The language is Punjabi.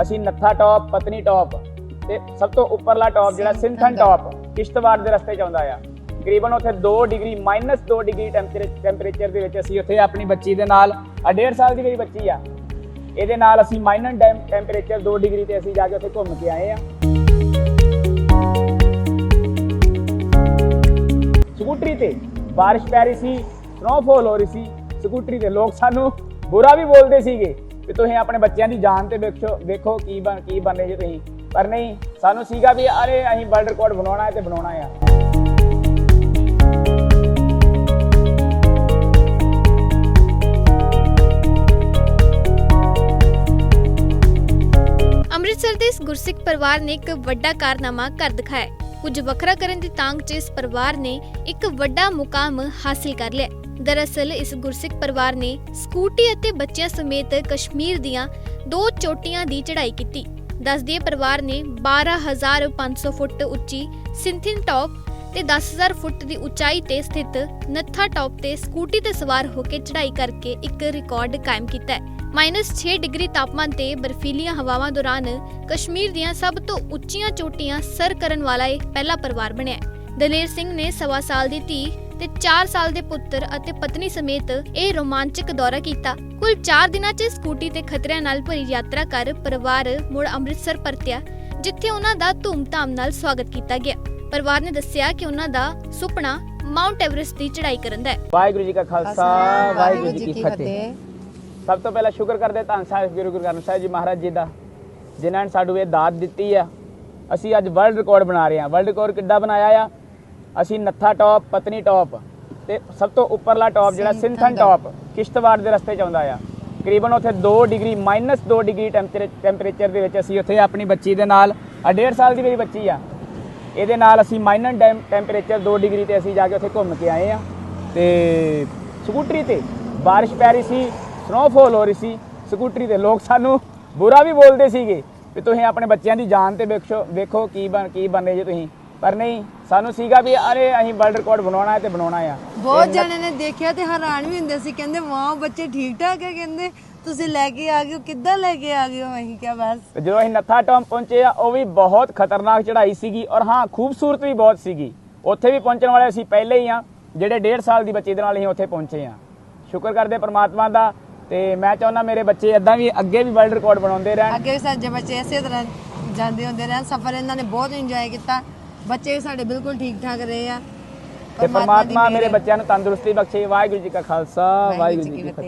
ਅਸੀਂ ਨੱਥਾ ਟੌਪ ਪਤਨੀ ਟੌਪ ਤੇ ਸਭ ਤੋਂ ਉੱਪਰਲਾ ਟੌਪ ਜਿਹੜਾ ਸਿੰਥਨ ਟੌਪ। ਕਿਸ਼ਤਵਾੜ ਦੇ ਰਸਤੇ ਚ ਆਉਂਦਾ ਆ। ਤਕਰੀਬਨ ਉੱਥੇ 2 ਡਿਗਰੀ -2 ਡਿਗਰੀ ਟੈਂਪਰੇਚਰ ਦੇ ਵਿੱਚ ਅਸੀਂ ਉੱਥੇ ਆਪਣੀ ਬੱਚੀ ਦੇ ਨਾਲ ਆ 1.5 ਸਾਲ ਦੀ ਮੇਰੀ ਬੱਚੀ ਆ। ਇਹਦੇ ਨਾਲ ਅਸੀਂ ਮਾਈਨਸ ਟੈਂਪਰੇਚਰ 2 ਡਿਗਰੀ ਤੇ ਅਸੀਂ ਜਾ ਕੇ ਉੱਥੇ ਘੁੰਮ ਕੇ ਆਏ ਆ। ਸਕੂਟਰੀ ਤੇ ਬਾਰਿਸ਼ ਪੈ ਰਹੀ ਸੀ ਸਨੋਫਾਲ ਹੋ ਰਹੀ ਸੀ। ਸਕੂਟਰੀ ਤੇ ਲੋਕ ਸਾਨੂੰ ਬੁਰਾ ਵੀ ਬੋਲਦੇ ਸੀਗੇ। ਵੀ ਤੁਸੀਂ ਆਪਣੇ ਬੱਚਿਆਂ ਦੀ ਜਾਨ ਤੇ ਵੇਖੋ ਵੇਖੋ ਕੀ ਬਣ, ਕੀ ਬਣੇ ਜੇ ਤੁਸੀਂ। ਪਰ ਨਹੀਂ, ਸਾਨੂੰ ਸੀਗਾ ਵੀ ਅਰੇ ਅਸੀਂ ਵਰਲਡ ਰਿਕਾਰਡ ਬਣਾਉਣਾ ਹੈ ਤੇ ਬਣਾਉਣਾ ਆ। ਅੰਮ੍ਰਿਤਸਰ ਦੇ ਇਸ ਗੁਰਸਿੱਖ ਪਰਿਵਾਰ ਨੇ ਇੱਕ ਵੱਡਾ ਕਾਰਨਾਮਾ ਕਰ ਦਿਖਾਇਆ ਹੈ। ਕੁਝ ਵੱਖਰਾ ਕਰਨ ਦੀ ਤਾਂਗ 'ਚ ਇਸ ਪਰਿਵਾਰ ਨੇ ਇੱਕ ਵੱਡਾ ਮੁਕਾਮ ਹਾਸਿਲ ਕਰ ਲਿਆ ਦਰਅਸਲ ਇਸ ਗੁਰਸਿੱਖ ਪਰਿਵਾਰ ਨੇ ਸਕੂਟੀ ਅਤੇ ਬੱਚਿਆਂ ਸਮੇਤ ਕਸ਼ਮੀਰ ਦੀਆਂ ਦੋ ਚੋਟੀਆਂ ਦੀ ਚੜ੍ਹਾਈ ਕੀਤੀ ਦੱਸਦੀਏ ਪਰਿਵਾਰ ਨੇ 12500 ਫੁੱਟ ਉੱਚੀ ਸਿੰਥਿਨ ਟੌਪ ਤੇ 10000 ਫੁੱਟ ਦੀ ਉਚਾਈ ਤੇ ਸਥਿਤ ਨੱਥਾ ਟੌਪ ਤੇ ਸਕੂਟੀ ਤੇ ਸਵਾਰ ਹੋ ਕੇ ਚੜ੍ਹਾਈ ਕਰਕੇ ਇੱਕ ਰਿਕਾਰਡ ਕਾਇਮ ਕੀਤਾ ਹੈ -6 ਡਿਗਰੀ ਤਾਪਮਾਨ ਤੇ ਬਰਫੀਲੀਆਂ ਹਵਾਵਾਂ ਦੌਰਾਨ ਕਸ਼ਮੀਰ ਦੀਆਂ ਸਭ ਤੋਂ ਉੱਚੀਆਂ ਚੋਟੀਆਂ ਸਰ ਕਰਨ ਵਾਲਾ ਇਹ ਪਹਿਲਾ ਪਰਿਵਾਰ ਬਣਿਆ ਹੈ। ਦਲੇਰ ਸਿੰਘ ਨੇ ਸਵਾ ਸਾਲ ਦੀ ਧੀ ਤੇ 4 ਸਾਲ ਦੇ ਪੁੱਤਰ ਅਤੇ ਪਤਨੀ ਸਮੇਤ ਇਹ ਰੋਮਾਂਚਕ ਦੌਰਾ ਕੀਤਾ। ਕੁੱਲ 4 ਦਿਨਾਂ 'ਚ ਸਕੂਟੀ ਤੇ ਖਤਰਿਆਂ ਨਾਲ ਭਰੀ ਯਾਤਰਾ ਕਰ ਪਰਿਵਾਰ ਮੁੜ ਅੰਮ੍ਰਿਤਸਰ ਪਰਤਿਆ ਜਿੱਥੇ ਉਹਨਾਂ ਦਾ ਧੂਮਧਾਮ ਨਾਲ ਸਵਾਗਤ ਕੀਤਾ ਗਿਆ। ਪਰਿਵਾਰ ਨੇ ਦੱਸਿਆ ਕਿ ਉਹਨਾਂ ਦਾ ਸੁਪਨਾ ਮਾਊਂਟ ਐਵਰੈਸਟ ਦੀ ਚੜ੍ਹਾਈ ਕਰਨ ਦਾ ਹੈ। ਵਾਹਿਗੁਰੂ ਜੀ ਕਾ ਖਾਲਸਾ ਵਾਹਿਗੁਰੂ ਜੀ ਕੀ ਫਤਿਹ। ਸਭ ਤੋਂ ਪਹਿਲਾਂ ਸ਼ੁਕਰ ਕਰਦੇ ਧੰਨ ਸਾਹਿਬ ਗੁਰੂ ਗੁਰੂ ਗ੍ਰੰਥ ਸਾਹਿਬ ਜੀ ਮਹਾਰਾਜ ਜੀ ਦਾ ਜਿਨ੍ਹਾਂ ਨੇ ਸਾਨੂੰ ਇਹ ਦਾਤ ਦਿੱਤੀ ਆ। ਅਸੀਂ ਅੱਜ ਵਰਲਡ ਰਿਕਾਰਡ ਬਣਾ ਰਹੇ ਹਾਂ। ਵਰਲਡ ਰਿਕਾਰਡ ਕਿੱਦਾਂ ਬਣਾਇਆ ਆ? ਅਸੀਂ ਨੱਥਾ ਟੌਪ ਪਤਨੀ ਟੌਪ ਤੇ ਸਭ ਤੋਂ ਉੱਪਰਲਾ ਟੌਪ ਜਿਹੜਾ ਸਿੰਥਨ ਟੌਪ ਕਿਸ਼ਤਵਾੜ ਦੇ ਰਸਤੇ ਚ ਆਉਂਦਾ ਆ। ਤਕਰੀਬਨ ਉੱਥੇ 2 ਡਿਗਰੀ -2 ਡਿਗਰੀ ਟੈਂਪਰੇਚਰ ਦੇ ਵਿੱਚ ਅਸੀਂ ਉੱਥੇ ਆਪਣੀ ਬੱਚੀ ਦੇ ਨਾਲ ਆ 1.5 ਸਾਲ ਦੀ ਮੇਰੀ ਬੱਚੀ ਆ ਇਹਦੇ ਨਾਲ ਅਸੀਂ ਮਾਈਨਸ ਟੈਂਪਰੇਚਰ 2 ਡਿਗਰੀ ਤੇ ਅਸੀਂ ਜਾ ਕੇ ਉੱਥੇ ਘੁੰਮ ਕੇ ਆਏ ਆ। ਤੇ ਸਕੂਟਰੀ ਤੇ ਬਾਰਿਸ਼ ਪੈ ਰਹੀ ਸੀ ਸਨੋਫਾਲ ਹੋ ਰਹੀ ਸੀ ਸਕੂਟਰੀ ਤੇ ਲੋਕ ਸਾਨੂੰ ਬੁਰਾ ਵੀ ਬੋਲਦੇ ਸੀਗੇ ਵੀ ਤੁਸੀਂ ਆਪਣੇ ਬੱਚਿਆਂ ਦੀ ਜਾਨ ਤੇ ਵੇਖੋ ਵੇਖੋ ਕੀ ਬਣ ਕੀ ਬਣੇ ਜੇ ਤੁਸੀਂ। ਪਰ ਨਹੀਂ ਸਾਨੂੰ ਸੀਗਾ ਵੀ ਅਰੇ ਅਸੀਂ ਵਰਲਡ ਰਿਕਾਰਡ ਬਣਾਉਣਾ ਹੈ ਤੇ ਬਣਾਉਣਾ ਆ ਬਹੁਤ ਜਣੇ ਨੇ ਦੇਖਿਆ ਤੇ ਹੈਰਾਨ ਵੀ ਹੁੰਦੇ ਸੀ ਕਹਿੰਦੇ ਵਾਹ ਬੱਚੇ ਠੀਕ ਠਾਕ ਹੈ ਕਹਿੰਦੇ ਤੁਸੀਂ ਲੈ ਕੇ ਆ ਗਏ ਹੋ ਕਿੱਦਾਂ ਲੈ ਕੇ ਆ ਗਏ ਹੋ? ਅਸੀਂ ਕਿਹਾ ਬਸ। ਤੇ ਜਦੋਂ ਅਸੀਂ ਨੱਥਾ ਟੌਪ ਪਹੁੰਚੇ ਆ ਉਹ ਵੀ ਬਹੁਤ ਖਤਰਨਾਕ ਚੜ੍ਹਾਈ ਸੀਗੀ ਔਰ ਹਾਂ ਖੂਬਸੂਰਤ ਵੀ ਬਹੁਤ ਸੀਗੀ। ਉੱਥੇ ਵੀ ਪਹੁੰਚਣ ਵਾਲੇ ਅਸੀਂ ਪਹਿਲੇ ਹੀ ਆ ਜਿਹੜੇ 1.5 ਸਾਲ ਦੀ ਬੱਚੀ ਦੇ ਨਾਲ ਅਸੀਂ ਉੱਥੇ ਪਹੁੰਚੇ ਆ। ਸ਼ੁਕਰ ਕਰਦੇ ਪ੍ਰਮਾਤਮਾ ਦਾ ਤੇ ਮੈਂ ਚਾਹੁੰਦਾ ਮੇਰੇ ਬੱਚੇ ਇਦਾਂ ਵੀ ਅੱਗੇ ਵੀ ਵਰਲਡ ਰਿਕਾਰਡ ਬਣਾਉਂਦੇ ਰਹਿਣ। ਅੱਗੇ ਵੀ ਸਾਡੇ ਬੱਚੇ ਇਸੇ ਤਰ੍ਹਾਂ ਜਾਂਦੇ ਹੁੰਦੇ ਰਹਿਣ ਸਫਰ ਇਹਨਾਂ ਨੇ ਬਹੁਤ ਇੰਜੋਏ ਕੀਤਾ। ਬੱਚੇ ਸਾਡੇ ਬਿਲਕੁਲ ਠੀਕ ਠਾਕ ਰਹੇ ਆ। ਤੇ ਪ੍ਰਮਾਤਮਾ ਮੇਰੇ। ਬੱਚਿਆਂ ਨੂੰ ਤੰਦਰੁਸਤੀ ਬਖਸ਼ੇ। ਵਾਹਿਗੁਰੂ ਜੀ ਕਾ ਖਾਲਸਾ ਵਾਹਿਗੁਰੂ ਜੀ ਕੀ ਫਤਿਹ।